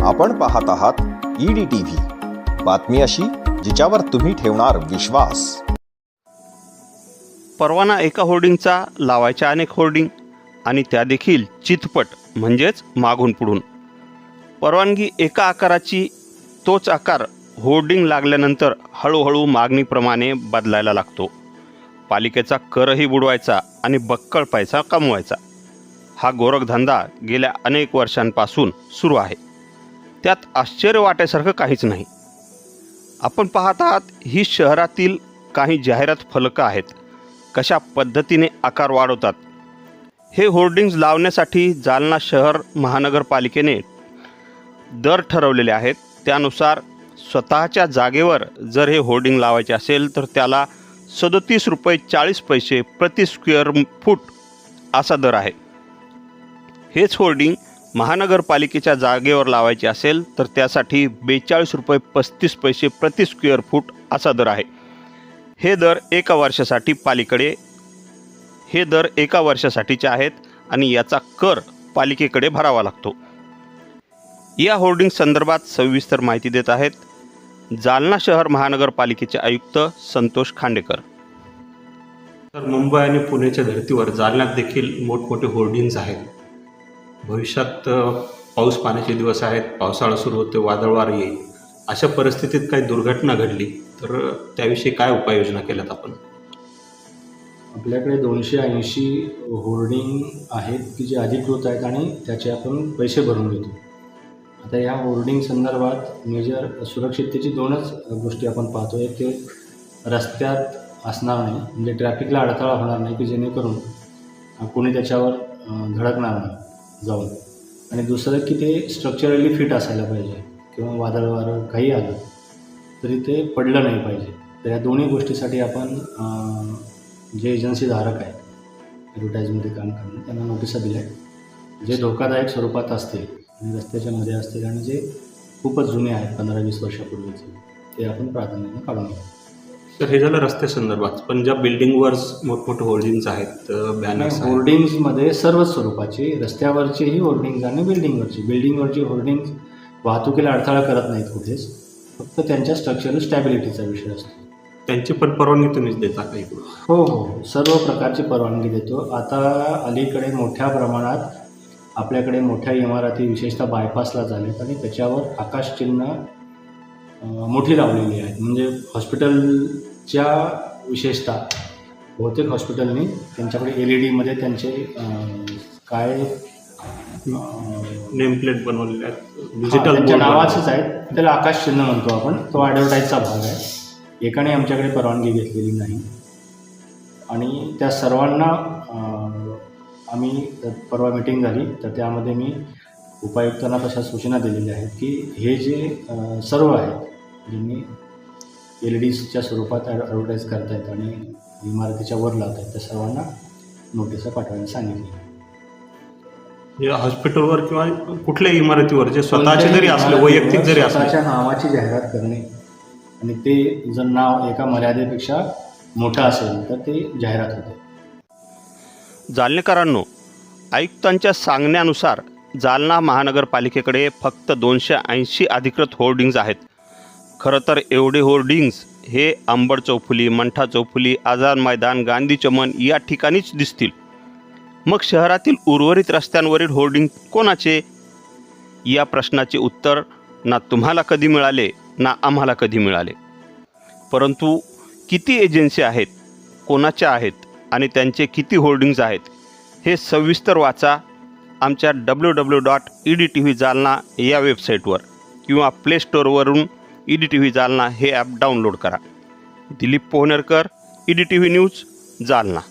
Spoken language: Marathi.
आपण पाहत आहात ईडी टीव्ही बातमी अशी जिच्यावर तुम्ही ठेवणार विश्वास. परवाना एका होर्डिंगचा लावायच्या अनेक होर्डिंग आणि त्या देखील चितपट म्हणजेच मागून पुढून. परवानगी एका आकाराची तोच आकार होर्डिंग लागल्यानंतर हळूहळू मागणीप्रमाणे बदलायला लागतो. पालिकेचा करही बुडवायचा आणि बक्कळ पैसा कमवायचा. हा गोरखधंदा गेल्या अनेक वर्षांपासून सुरू आहे. त्यात आश्चर्य वाटायसारखं काहीच नाही. आपण पाहत आहात ही शहरातील काही जाहिरात फलकं आहेत. कशा पद्धतीने आकार वाढवतात. हे होर्डिंग्ज लावण्यासाठी जालना शहर महानगरपालिकेने दर ठरवलेले आहेत. त्यानुसार स्वतःच्या जागेवर जर हे होर्डिंग लावायचे असेल तर त्याला सदोतीस रुपये चाळीस पैसे प्रति स्क्वेअर फूट असा दर आहे. हेच होर्डिंग महानगरपालिकेच्या जागेवर लावायचे असेल तर त्यासाठी बेचाळीस रुपये पस्तीस पैसे प्रति स्क्वेअर फूट असा दर आहे. हे दर एका वर्षासाठी पालिकडे हे दर एका वर्षासाठीचे आहेत आणि याचा कर पालिकेकडे भरावा लागतो. या होर्डिंग संदर्भात सविस्तर माहिती देत आहेत जालना शहर महानगरपालिकेचे आयुक्त संतोष खांडेकर. तर मुंबई आणि पुण्याच्या धर्तीवर जालन्यात देखील मोठमोठे होर्डिंग्ज आहेत. भविष्यात पाऊस पाण्याचे दिवस आहेत पावसाळा सुरू होतो वादळवार येईल. अशा परिस्थितीत काही दुर्घटना घडली तर त्याविषयी काय उपाययोजना केल्यात आपण? आपल्याकडे दोनशे ऐंशी होर्डिंग आहेत की जे अधिकृत आहेत आणि त्याचे आपण पैसे भरून घेतो. आता या होर्डिंग संदर्भात मेजर सुरक्षिततेची दोनच गोष्टी आपण पाहतो. एक ते रस्त्यात असणार नाही म्हणजे ट्रॅफिकला अडथळा होणार नाही की जेणेकरून कोणी त्याच्यावर धडकणार नाही. जाऊन. आणि दुसरं की ते स्ट्रक्चरली फिट असायला पाहिजे किंवा वादळ वारं काही आलं तरी ते पडलं नाही पाहिजे. तर या दोन्ही गोष्टीसाठी आपण जे एजन्सी धारक आहेत ॲडव्हर्टाईजमध्ये काम करणं त्यांना नोटिसा दिल्या. आहेत जे धोकादायक स्वरूपात असतील आणि रस्त्याच्या मध्ये असतील आणि जे खूपच जुने आहेत पंधरा वीस वर्षापूर्वीचे ते आपण प्राधान्याने काढून घेऊ. तर हे झालं रस्त्या संदर्भात. पण ज्या बिल्डिंगवर मोठमोठे होर्डिंग्ज आहेत बॅनर्स आहेत. होर्डिंग्जमध्ये सर्वच स्वरूपाची रस्त्यावरचीही होर्डिंग्ज आणि बिल्डिंगवरची बिल्डिंगवरची होर्डिंग्ज वाहतुकीला अडथळा करत नाहीत कुठेच. फक्त त्यांच्या स्ट्रक्चरल स्टॅबिलिटीचा विषय असतो. त्यांची पण परवानगी तुम्हीच देता का इकडून? हो हो. सर्व प्रकारची परवानगी देतो. आता अलीकडे मोठ्या प्रमाणात आपल्याकडे मोठ्या इमारती विशेषतः बायपासला झालेत आणि त्याच्यावर आकाशचिन्ह मोठी लावलेली आहेत. म्हणजे हॉस्पिटलच्या विशेषतः बहुतेक हॉस्पिटलनी त्यांच्याकडे एल ई डीमध्ये त्यांचे काय नेमप्लेट बनवलेले आहेत. डिजिटल त्यांच्या नावाचंच आहे. त्याला आकाश चिन्ह म्हणतो आपण. तो ॲडव्हर्टाईजचा भाग आहे. एकाने आमच्याकडे परवानगी घेतलेली नाही. आणि त्या सर्वांना आम्ही परवा मिटिंग झाली. तर त्यामध्ये मी उपायुक्तांना तशा सूचना दिलेल्या आहेत की हे जे सर्व आहेत ज्यांनी एल ई डीच्या स्वरूपात ॲडव्हर्टाईज करतायत आणि इमारतीच्या वर लावत आहेत त्या सर्वांना नोटिसा पाठवायला सांगितली. हॉस्पिटलवर किंवा कुठल्याही इमारतीवर जे स्वतःचे जरी असले वैयक्तिक जरी असले. स्वतःच्या नावाची जाहिरात करणे. आणि ते जर नाव एका मर्यादेपेक्षा मोठं असेल तर ते जाहिरात होते. जालनेकरांनो आयुक्तांच्या सांगण्यानुसार जालना महानगरपालिकेकडे फक्त दोनशे ऐंशी अधिकृत होर्डिंग्ज आहेत. खरं तर एवढे होर्डिंग्ज हे आंबड चौफुली मंठा चौफुली आझाद मैदान गांधी चमन या ठिकाणीच दिसतील. मग शहरातील उर्वरित रस्त्यांवरील होर्डिंग कोणाचे? या प्रश्नाचे उत्तर ना तुम्हाला कधी मिळाले ना आम्हाला कधी मिळाले. परंतु किती एजन्सी आहेत कोणाच्या आहेत आणि त्यांचे किती होर्डिंग्ज आहेत हे सविस्तर वाचा आमच्या W W dot E D T V Jalna या वेबसाईटवर किंवा play स्टोअरवरून E D T V Jalna हे ॲप डाउनलोड करा. Dilip Pohnerkar E D T V news Jalna.